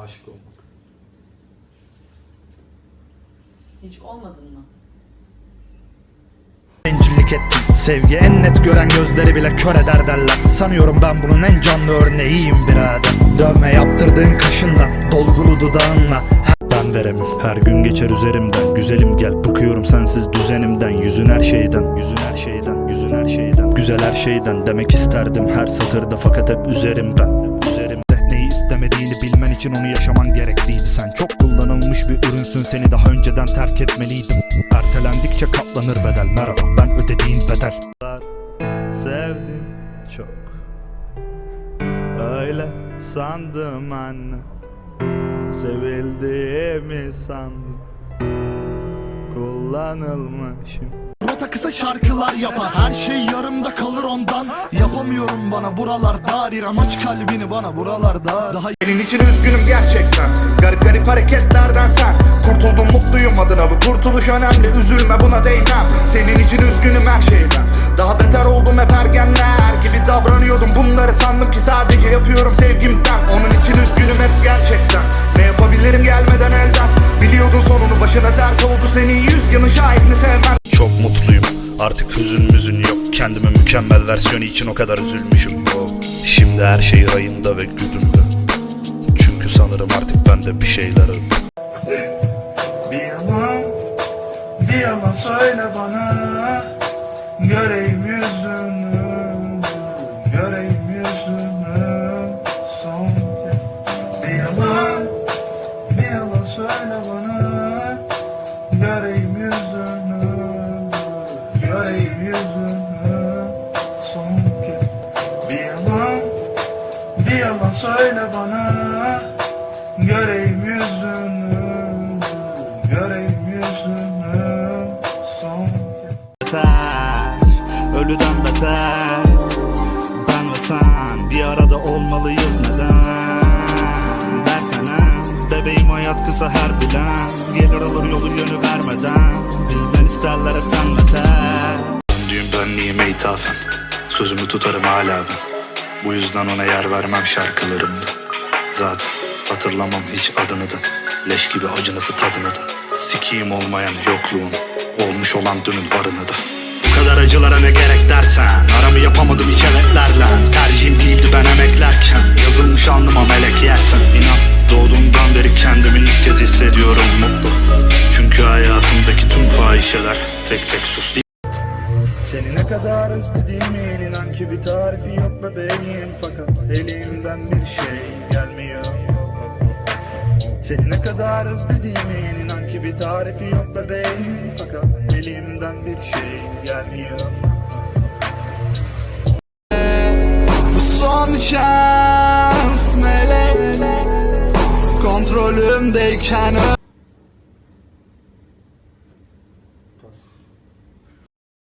Aşık olmak. Hiç olmadın mı? Bencillik ettim. Sevgi en net gören gözleri bile kör eder derler. Sanıyorum ben bunun en canlı örneğiyim birader. Dövme yaptırdığın kaşınla Dolgulu dudağınla. Ben veremem. Her gün geçer üzerimden. Güzelim gel bıkıyorum sensiz düzenimden. Yüzün her şeyden Yüzün her şeyden Yüzün her şeyden. Güzel her şeyden demek isterdim her satırda. Fakat hep istemediğini bilmen için onu yaşaman gerekliydi. Sen çok kullanılmış bir ürünsün seni daha önceden terk etmeliydim. Ertelendikçe katlanır bedel merhaba ben ödediğin bedel. Sevdim çok Öyle sandım anne. Sevildiğimi sandım Kullanılmışım kısa şarkılar yapar. Her şey yarımda kalır ondan. Yapamıyorum bana buralar dar İrem aç kalbini bana buralar dar Daha Senin için üzgünüm gerçekten. Garip garip hareketlerden sen. Kurtuldum mutluyum adına. Bu kurtuluş önemli. Üzülme buna değmem. Senin için üzgünüm her şeyden. Daha beter oldum hep ergenler gibi davranıyordum. Bunları sandım ki sadece yapıyorum sevgimden. Onun için üzgünüm hep gerçekten. Ne yapabilirim gelmeden elden. Biliyordun sonunu başına dert oldu. Senin yüz yanı şahidini sevmem Çok mutluyum. Artık hüzün müzün yok. Kendime mükemmel versiyonu için o kadar üzülmüşüm. Oh. Şimdi her şey rayında ve güdümlü Çünkü sanırım artık bende bir şeyler Bir yalan, bir yalan söyle bana. Göreyim yüzünü, söyle bana Göreyim yüzünü, göreyim yüzünü son kez. Beter, ölüden beter Ben ve sen bir arada olmalıyız neden? Versene bebeğim hayat kısa her bilen Gelir alır yolu yönü vermeden Bizden isterler hep beter. Döndüğüm benliğime ithafen Sözümü tutarım hala ben Bu yüzden ona yer vermem şarkılarımda. Zaten hatırlamam hiç adını da. Leş gibi acınası tadını da. Sikiyim olmayan yokluğun Olmuş olan dünün varını da. Bu kadar acılara ne gerek dersen? Aramı yapamadım hiç evetlerle Tercihim değildi ben emeklerken. Yazılmış alnıma melek yersen. İnan doğduğumdan beri kendimi ilk kez hissediyorum mutlu. Çünkü hayatımdaki tüm fahişeler tek tek sus seni ne kadar özlediğimi inan ki bir tarifi yok bebeğim. Fakat elimden bir şey gelmiyor. Seni ne kadar özlediğimi inan ki bir tarifi yok bebeğim. Fakat elimden bir şey gelmiyor. Bu son şans melek. Kontrolümdeyken